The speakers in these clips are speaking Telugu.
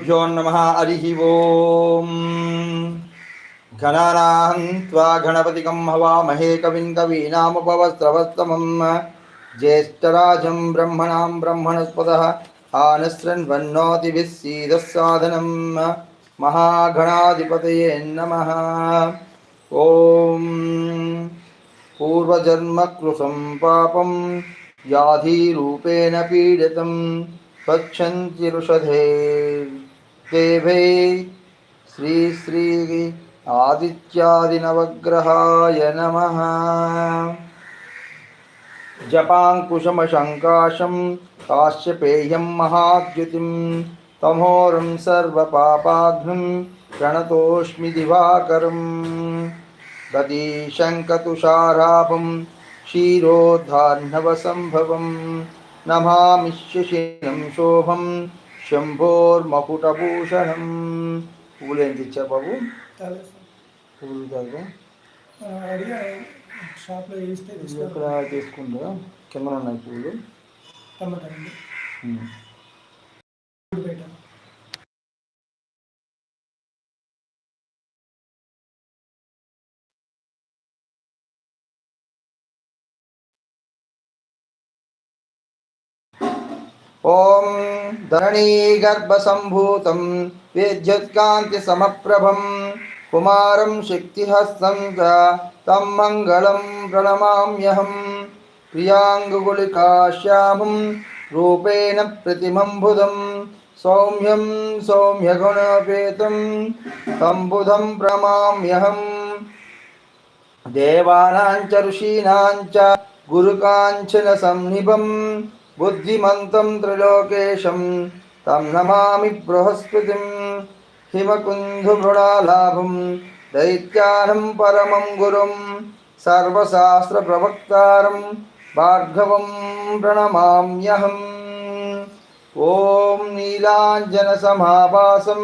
भ्यो नमः हरिः ॐ गणानां त्वा गणपतिकं हवामहे कविं कवीनामुपवस्त्रवस्तमं ज्येष्ठराजं ब्रह्मणां ब्रह्मणस्पदः आनश्रन्वन्नोतिभिः सीदः साधनं महागणाधिपतये नमः ॐ पूर्वजन्मकृतं पापं व्याधिरूपेण पीडितं पक्षन्ति ऋषधे देवै। श्री श्री आदित्यादिनवग्रहाय नमः। जपाङ्कुशमशङ्काशं काश्यपेयं महाद्युतिं तमोरं सर्वपापाघ्नं प्रणतोऽस्मि दिवाकरं। गतीशङ्कतुषाराभं क्षीरोद्धार्णवसम्भवं नमामि शिशिरं शोभं శంభోర్మకుటభూషణం పువ్వులు ఏం తెచ్చా బాబు. పువ్వులు కాదు ఎక్కడ తీసుకుంటా కింద ఉన్నాయి పువ్వులు ఓం ధరణీగర్భసంభూతం విద్యుత్కాంతిసమప్రభం కుమారం శక్తిహస్తం చ తం మంగళం ప్రణమామ్యహం ప్రియాంగుగుళికాశ్యామం రూపేణ ప్రతిమంబుధం సౌమ్యం సౌమ్యగుణోపేతం తం బుధం ప్రణమామ్యహం దేవానాంచ ఋషీణాంచ గురుకాంచన సంనిభం బుద్ధిమంతం త్రిలోకేశం తం నమామి బృహస్పతిం హిమకుంధుమృణాలాభం దైత్యానం పరమం గురుం సర్వశాస్త్రప్రవక్తారం భార్గవం ప్రణమామ్యహం. ఓం నీలాంజనసమాభాసం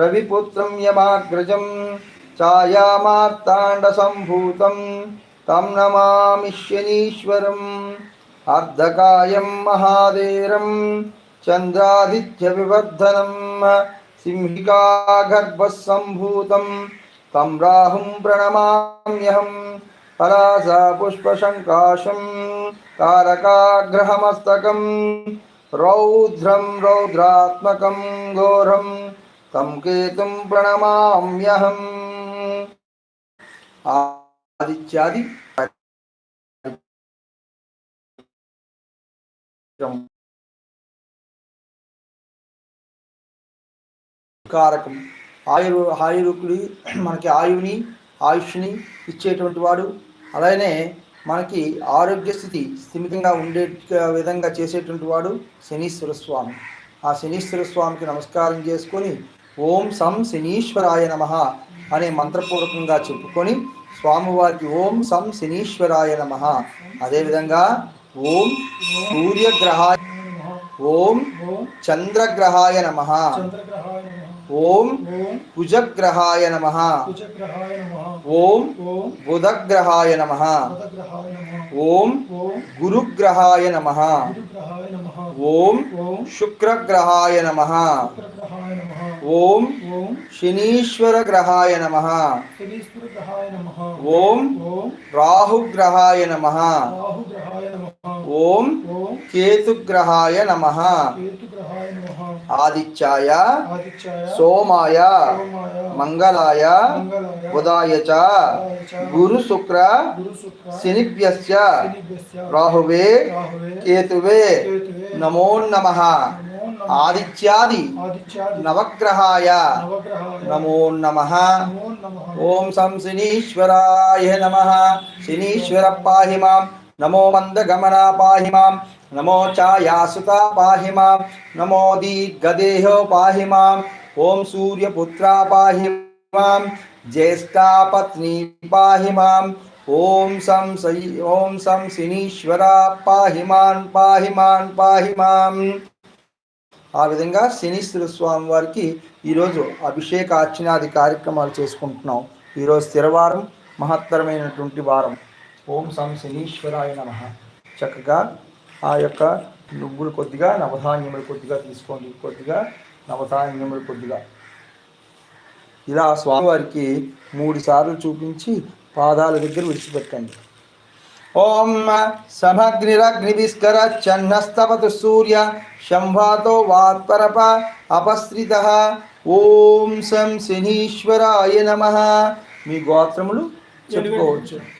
రవిపుత్రం యమాగ్రజం ఛాయామార్తాండసంభూతం తం నమామి శనీశ్వరం. అర్ధకాయం మహాదేరం చంద్రాదిత్య చంద్రాదిత్యవివర్ధనం సింహికాగర్భసంభూతం తం రాహుం ప్రణమామ్యహం పలాసా పుష్పశంకాశం తారకాగ్రహమస్తకం రౌద్రం రౌద్రాత్మకం ఘోరం తం కేతుం ప్రణమామ్యహం. ఆదిత్యాది కారకం. ఆయురు ఆయురుకుడి మనకి ఆయువుని ఆయుష్ని ఇచ్చేటువంటి వాడు. అలానే మనకి ఆరోగ్య స్థితి స్థిమితంగా ఉండే విధంగా చేసేటువంటి వాడు శనీశ్వర స్వామి. ఆ శనీశ్వర స్వామికి నమస్కారం చేసుకొని ఓం సం శనీశ్వరాయ నమ అనే మంత్రపూర్వకంగా చెప్పుకొని స్వామివారికి ఓం సం శనీశ్వరాయ నమ. అదేవిధంగా ओम सूर्य ग्रहाय ओम चंद्र ग्रहाय नमः। ओम कुज ग्रहाय नमः। ओम बुध ग्रहाय नमः। ओम गुरु ग्रहाय नमः। ओम शुक्र ग्रहाय नमः। ओम शनीश्वर ग्रहाय नमः। ओम राहु ग्रहाय नमः। ఓం కేతుగ్రహాయ నమ. ఆదిత్యాయ సోమాయ మంగళాయ బుధాయ చ గురు శుక్ర శనిభ్యస్య రాహువే కేతువే నమో నమ. ఆదిత్యాది నవగ్రహాయ నమో నమః. ఓం సం శనీశ్వరాయ నమ. శనీశ్వర పాహి మాం. నమో మందగమనా పాహి మాం నమో ఛాయాసుత పాహి మాం నమో దీర్ఘదేహో పాహి మాం ఓం సూర్యపుత్ర పాహి మాం జ్యేష్ఠాపత్ని పాహి మాం ఓం సం సై ఓం సం శనీశ్వర పాహి మాన్ పాహి మాన్ పాహి మాం. ఆ విధంగా శనీశ్వర స్వామి వారికి ఈరోజు అభిషేక అర్చనాది కార్యక్రమాలు చేసుకుంటున్నాం. ఈరోజు స్థిరవారం మహత్తరమైనటువంటి వారం. ఓం సం శనీశ్వరాయ నమ. చక్కగా ఆ యొక్క నువ్వులు కొద్దిగా నవధాన్యములు కొద్దిగా తీసుకోండి. కొద్దిగా నవధాన్యములు కొద్దిగా. ఇలా స్వామివారికి మూడు సార్లు చూపించి పాదాల దగ్గర విడిచిపెట్టండి. ఓం సమగ్నిరగ్నివిస్కర చన్నస్తవతు సూర్య శంభాతో వాత్పరప అపశ్రిత. ఓం సం శనీశ్వరాయ నమ. మీ గోత్రములు చెప్పుకోవచ్చు.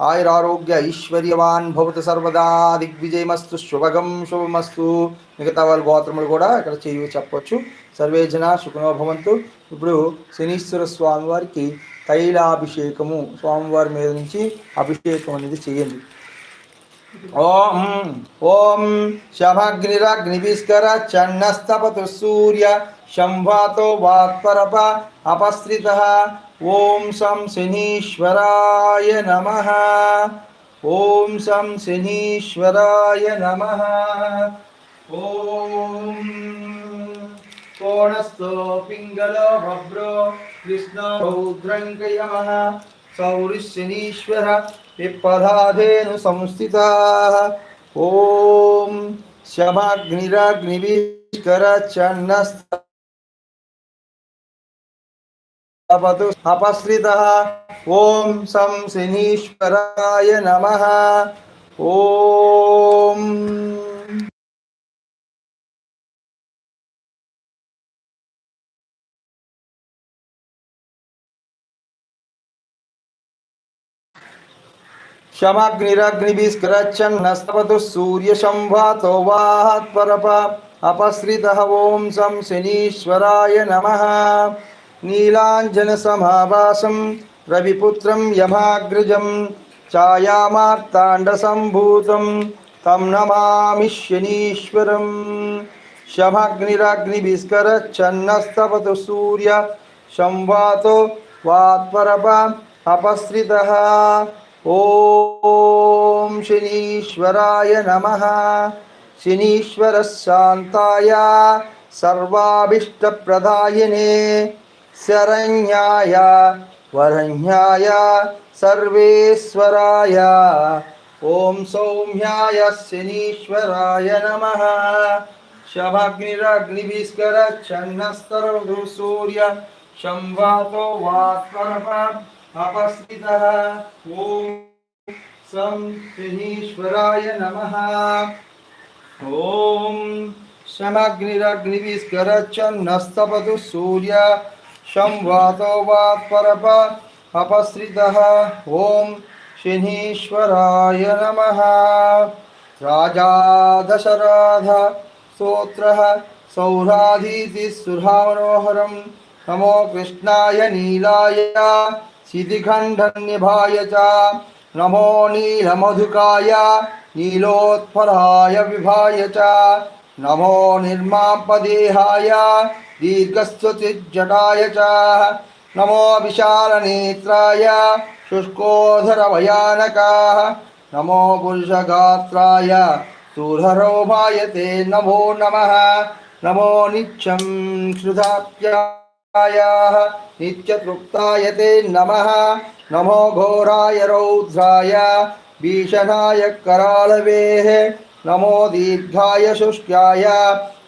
ఆయురారోగ్య ఐశ్వర్యవాన్ భవత సర్వదా దిగ్విజయమస్తు శుభగం శుభమస్తు. మిగతా వాళ్ళ గోత్రములు కూడా ఇక్కడ చేయ చెప్పొచ్చు. సర్వే జన సుఖనో భవంతు. ఇప్పుడు శనీశ్వర స్వామివారికి తైలాభిషేకము. స్వామివారి మీద నుంచి అభిషేకం అనేది చేయండి. ఓం ఓం. శమగ్నిరగ్నివిస్కర చన్నస్తపతు సూర్య शंभातो वाक्परप अपस्त्रितः ॐ शं शनीश्वराय नमः। ॐ शं शनीश्वराय नमः। ॐ कोणस्थो पिङ्गलो भद्रो कृष्णो रौद्रङ्कयमः सौरिशनीश्वर विपधाधेनुसंस्थिताः ॐ शमाग्निराग्निभिश्करचन्नस्थ अपतु अपश्रितः ॐ सं शनीश्वराय नमः। ॐ शमग्निरग्निभिस्क्रच्छन्नस्तपतुः सूर्यशंवातो वाहत्परप। अपश्रितः ॐ सं शनीश्वराय नमः। నీలాంజనసమాభాసం రవిపుత్రం యమాగ్రజం ఛాయామార్తాండసంభూతం తం నమామి శనీశ్వరం. శమగ్నిరగ్నిభిస్కరచ్చన్నస్తపతు సూర్య శంవాతో వాత్పరప అపస్రిత ఓం శనీశ్వరాయ నమ. శనీశ్వర శాంతాయ సర్వాభీష్టప్రదాయనే. शरण्याय, वरण्याय, सर्वेश्वराय। सौम्याय शनीश्वराय नमः। शमग्निरग्निभिस्करच्छन्नस्तरवधु सूर्य संवातो वात्परप अपस्थितः। ॐ सं शनीश्वराय नमः। सूर्य संवातो वात्परप अपसृतः। ॐ शनीश्वराय नमः। राजा दशराध स्तोत्रः सौराधीति सुधामनोहरं नमो कृष्णाय नीलाय शितिखण्डन्निभाय च। नमो नीलमधुकाय नीलोत्पलाय विभाय च। नमो निर्मापदेहाय दीर्घस्वचिज्जटाय च। नमो विशालनेत्राय शुष्कोधरभयानकाः नमो पुरुषगात्राय स्थूलरोमाय ते नमो नमः। नमो नित्यं श्रुताप्यायाः, नित्यतृप्ताय ते नमः। नमो घोराय रौद्राय, भीषणाय करालवेः। नमो दीर्घाय शुष्काय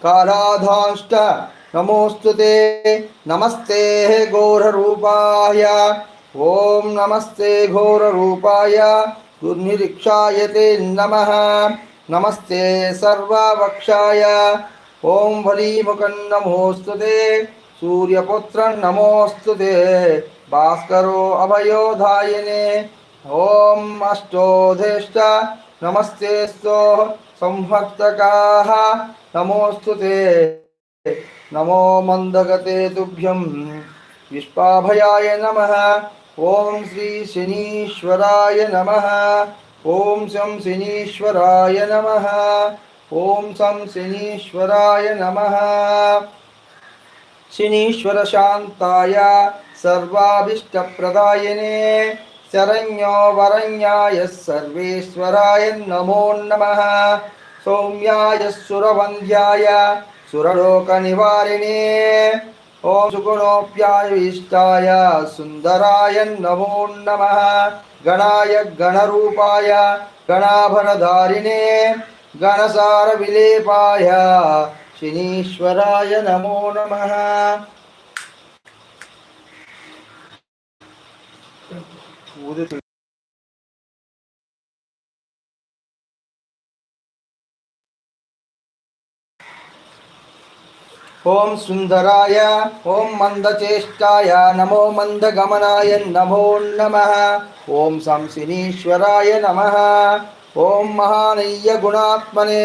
कालाधांष्ट। नमोऽस्तु ते। नमस्ते घोररूपाय। ॐ नमस्ते घोररूपाय। दुर्निरीक्षाय ते नमः। नमस्ते सर्ववक्षाय। ॐ वलीमुखं नमोऽस्तु ते। सूर्यपुत्रं नमोऽस्तु ते। भास्करो अभयोधायने। ॐ अष्टोधेष्ट नमस्ते स्तो। संहर्तकाः नमोऽस्तु ते। नमो मन्दगते तुभ्यं विश्वाभयाय नमः। ॐ श्री शनीश्वराय नमः। ॐ शं शनीश्वराय नमः। ॐ शं शनीश्वराय नमः। शनीश्वरशान्ताय सर्वाभीष्टप्रदायिने। శరణ్యో వరణ్యాయ సర్వేశ్వరాయ నమో నమ సౌమ్యాయ సురవంధ్యాయ సురలోక నివారిణే ఓం సుగుణోప్యాయుష్టాయ సుందరాయ నమో నమ గణాయ గణరూపాయ గణాభరధారిణే గణసార విలేపాయ శనీశ్వరాయ నమో నమ ఊదుతుంది ఓం సుందరాయ ఓం మందచేష్టాయ నమో మందగమనాయ నమో నమ. ఓం సంశినీశ్వరాయ నమ. ఓం మహానయ్య గుణాత్మనే.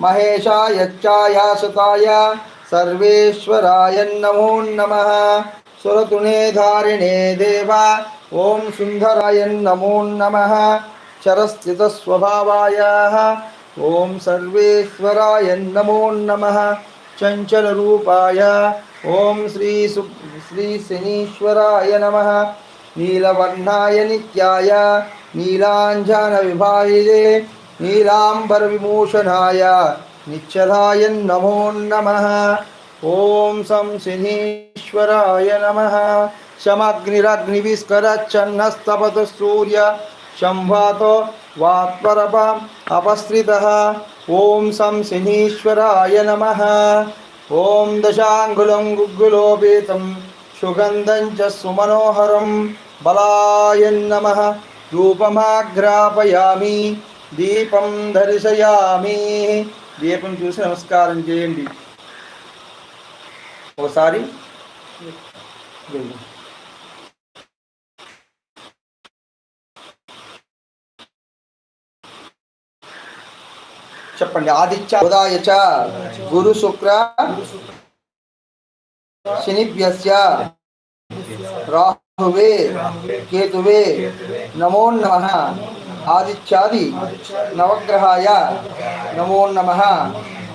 మహేషాయ ఛాయాసుతాయ సర్వేశ్వరాయ నమో నమ. సురతునే ధారిణే దేవ ఓం సుందరాయ నమో నమ చరస్థితస్వభావాయ ఓం సర్వేశ్వరాయ నమో నమః చంచలరూపాయ ఓం శ్రీ సు శ్రీ శనీశ్వరాయ నమ నీలవర్ణాయ నిత్యాయ నీలాంజన విభాయిదే నీలాంబర ఓం సం శనీశ్వరాయ నమ. శమగ్నిరగ్నివిస్కరచ్చన్నస్తపతు సూర్య. శంభాతో వాత్పరప అపశ్రితः ఓం సం శనీశ్వరాయ నమ. ఓం దశాంగులం గుగ్గులోపేతం. సుగంధం చ సుమనోహరం. బలాయన్నమ నమ. రూపమాగ్రాపయామి దీపం దర్శయామి. దీపం చూసి నమస్కారం చేయండి. ఒకసారి. చెప్పండి. ఆదిత్య ఉదాయ గురు శుక్ర శనిభ్యస్య రాహువే కేతువే నమో నమ ఆదిత్యాది నవగ్రహాయ నమో నమ.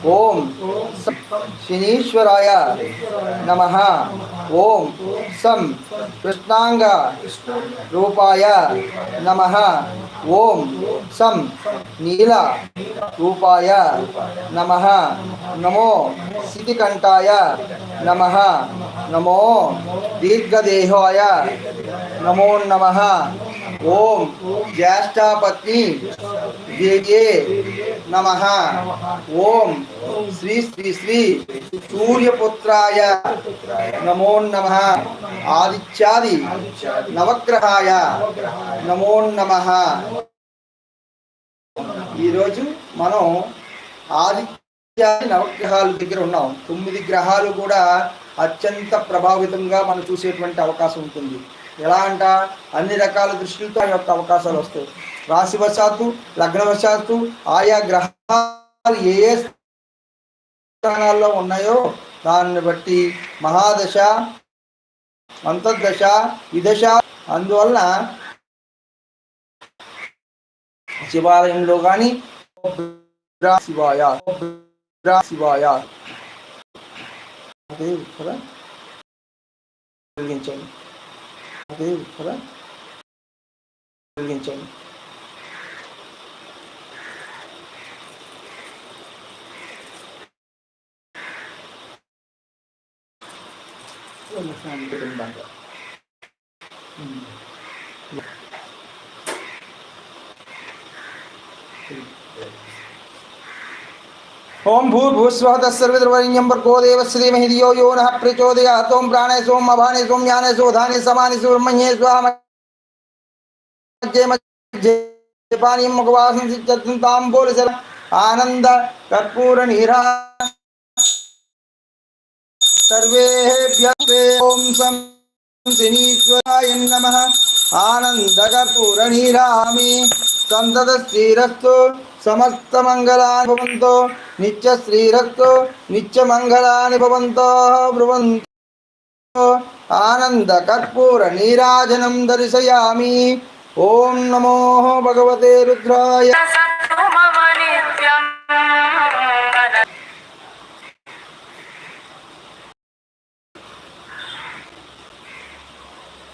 ओम शनीश्वराय नमः। ओम सम कृष्णांग रूपाय नमः। ओम सम नील रूपाय नमः। नमो सिद्धिकंठाय नमः। नमो दीर्घदेहाय नमो नमः। ఓం జ్యేష్ఠాపత్ని దేవ్యే నమ. ఓం శ్రీ శ్రీ శ్రీ సూర్యపుత్రాయ నమో నమ. ఆదిత్యాది నవగ్రహాయ నమో నమ. ఈరోజు మనం ఆదిత్యాది నవగ్రహాల దగ్గర ఉన్నాం. తొమ్మిది గ్రహాలు కూడా అత్యంత ప్రభావితంగా మనం చూసేటువంటి అవకాశం ఉంటుంది. ఎలా అంట? అన్ని రకాల దృష్టిలతో ఆ యొక్క అవకాశాలు వస్తాయి. రాశివశాత్తు లగ్నవశాత్తు ఆయా గ్రహాలు ఏ ఏ స్థానాల్లో ఉన్నాయో దాన్ని బట్టి మహాదశ అంతర్దశ విదశ అందువలన శివాలయంలో కానీ శివాయ శివాయ. 내일부터는 여긴 좀 그런 사람들은 맞아. 음. 음. 음. ओम भूर्भुस्व तत्सर्वितर्वरिण्यं भर्गो देव श्री धियो यो न प्रचोदयात्। ॐ प्राणे सोम, अभाने सोम, ज्ञाने सोधाने समानि सुब्रह्मण्ये स्वामज्जे मज्जे पानीं मुखवासं सिद्धन्ताम्बोलसर आनन्द कर्पूरनीरा। सर्वेभ्यस्ते ॐ सिनीश्वराय नमः। సంతత శ్రీరస్తు సమస్త మంగళాని భవంతో. నిత్య శ్రీరస్తు నిత్య మంగళాని భవంతో. బ్రువంతో ఆనంద కర్పూర నీరాజనం దర్శయామి. ఓం నమో భగవతే రుద్రాయ.